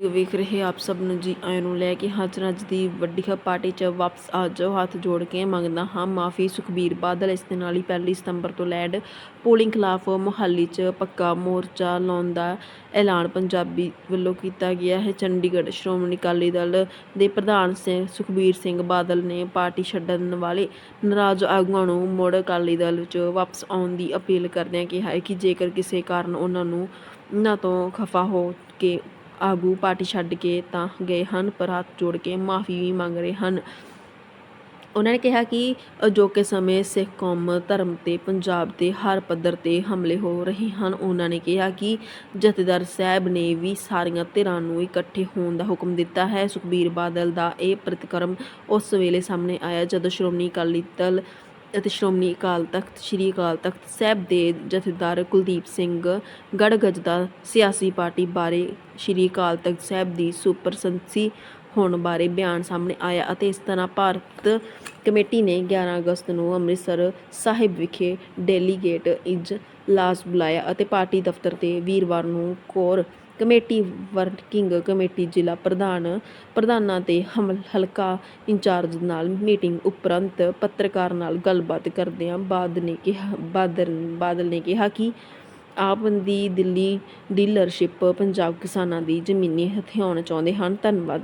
ਵੇਖ ਰਹੇ ਆਪ ਸਭ ਨੂੰ ਜੀ ਆਇਆਂ ਨੂੰ ਲੈ ਕੇ ਹਾਜ਼ਰ ਅੱਜ ਦੀ ਵੱਡੀ ਪਾਰਟੀ 'ਚ ਵਾਪਸ ਆ ਜਾਓ, ਹੱਥ ਜੋੜ ਕੇ ਮੰਗਦਾ ਹਾਂ ਮਾਫੀ ਸੁਖਬੀਰ ਬਾਦਲ। ਇਸ ਦੇ ਨਾਲ ਹੀ ਪਹਿਲੀ ਸਤੰਬਰ ਤੋਂ ਲੈਡ ਪੋਲਿੰਗ ਖਿਲਾਫ ਮੁਹਾਲੀ 'ਚ ਪੱਕਾ ਮੋਰਚਾ ਲਾਉਣ ਦਾ ਐਲਾਨ ਪੰਜਾਬੀ ਵੱਲੋਂ ਕੀਤਾ ਗਿਆ ਹੈ। ਚੰਡੀਗੜ੍ਹ ਸ਼੍ਰੋਮਣੀ ਅਕਾਲੀ ਦਲ ਦੇ ਪ੍ਰਧਾਨ ਸਿੰਘ ਸੁਖਬੀਰ ਸਿੰਘ ਬਾਦਲ ਨੇ ਪਾਰਟੀ ਛੱਡਣ ਵਾਲੇ ਨਾਰਾਜ਼ ਆਗੂਆਂ ਨੂੰ ਮੁੜ ਅਕਾਲੀ ਦਲ 'ਚ ਵਾਪਸ ਆਉਣ ਦੀ ਅਪੀਲ ਕਰਦਿਆਂ ਕਿਹਾ ਹੈ ਕਿ ਜੇਕਰ ਕਿਸੇ ਕਾਰਨ ਉਹਨਾਂ ਨੂੰ ਉਹਨਾਂ ਤੋਂ ਖਫਾ ਹੋ ਕੇ ਆਗੂ ਪਾਰਟੀ ਛੱਡ ਕੇ ਤਾਂ ਗਏ ਹਨ, ਪਰ ਹੱਥ ਜੋੜ ਕੇ ਮਾਫੀ ਵੀ ਮੰਗ ਰਹੇ ਹਨ। ਉਹਨਾਂ ਨੇ ਕਿਹਾ ਕਿ ਅਜੋਕੇ ਸਮੇਂ ਸਿੱਖ ਕੌਮ ਧਰਮ ਤੇ ਪੰਜਾਬ ਦੇ ਹਰ ਪੱਧਰ ਤੇ ਹਮਲੇ ਹੋ ਰਹੇ ਹਨ। ਉਹਨਾਂ ਨੇ ਕਿਹਾ ਕਿ ਜਥੇਦਾਰ ਸਾਹਿਬ ਨੇ ਵੀ ਸਾਰੀਆਂ ਧਿਰਾਂ ਨੂੰ ਇਕੱਠੇ ਹੋਣ ਦਾ ਹੁਕਮ ਦਿੱਤਾ ਹੈ। ਸੁਖਬੀਰ ਬਾਦਲ ਦਾ ਇਹ ਪ੍ਰਤੀਕਰਮ ਉਸ ਵੇਲੇ ਸਾਹਮਣੇ ਆਇਆ ਜਦੋਂ ਸ਼੍ਰੋਮਣੀ ਅਕਾਲੀ ਦਲ ਅਤੇ ਸ਼੍ਰੋਮਣੀ ਅਕਾਲ ਤਖਤ, ਸ੍ਰੀ ਅਕਾਲ ਤਖਤ ਸਾਹਿਬ ਦੇ ਜਥੇਦਾਰ ਕੁਲਦੀਪ ਸਿੰਘ ਗੜਗਜ ਦਾ ਸਿਆਸੀ ਪਾਰਟੀ ਬਾਰੇ ਸ੍ਰੀ ਅਕਾਲ ਤਖਤ ਸਾਹਿਬ ਦੀ ਸੁਪਰਸੰਸੀ ਹੋਣ ਬਾਰੇ ਬਿਆਨ ਸਾਹਮਣੇ ਆਇਆ ਅਤੇ ਇਸ ਤਰ੍ਹਾਂ ਭਾਰਤ ਕਮੇਟੀ ਨੇ 11 ਅਗਸਤ ਨੂੰ ਅੰਮ੍ਰਿਤਸਰ ਸਾਹਿਬ ਵਿਖੇ ਡੈਲੀਗੇਟ ਇਜ਼ ਇਜਲਾਸ ਬੁਲਾਇਆ ਅਤੇ ਪਾਰਟੀ ਦਫ਼ਤਰ ਤੇ ਵੀਰਵਾਰ ਨੂੰ ਕੋਰ ਕਮੇਟੀ ਵਰਕਿੰਗ ਕਮੇਟੀ ਜ਼ਿਲ੍ਹਾ ਪ੍ਰਧਾਨ ਪ੍ਰਧਾਨਾਂ ਤੇ ਹਮਲ ਹਲਕਾ ਇੰਚਾਰਜ ਨਾਲ ਮੀਟਿੰਗ ਉਪਰੰਤ ਪੱਤਰਕਾਰ ਨਾਲ ਗੱਲਬਾਤ ਕਰਦਿਆਂ ਬਾਦ ਨੇ ਕਿਹਾ, ਬਾਦਲ ਬਾਦਲ ਨੇ ਕਿਹਾ ਕਿ ਆਪ ਦੀ ਦਿੱਲੀ ਡੀਲਰਸ਼ਿਪ ਪੰਜਾਬ ਕਿਸਾਨਾਂ ਦੀ ਜ਼ਮੀਨੀ ਹਥਿਆਉਣ ਚਾਹੁੰਦੇ ਹਨ। ਧੰਨਵਾਦ।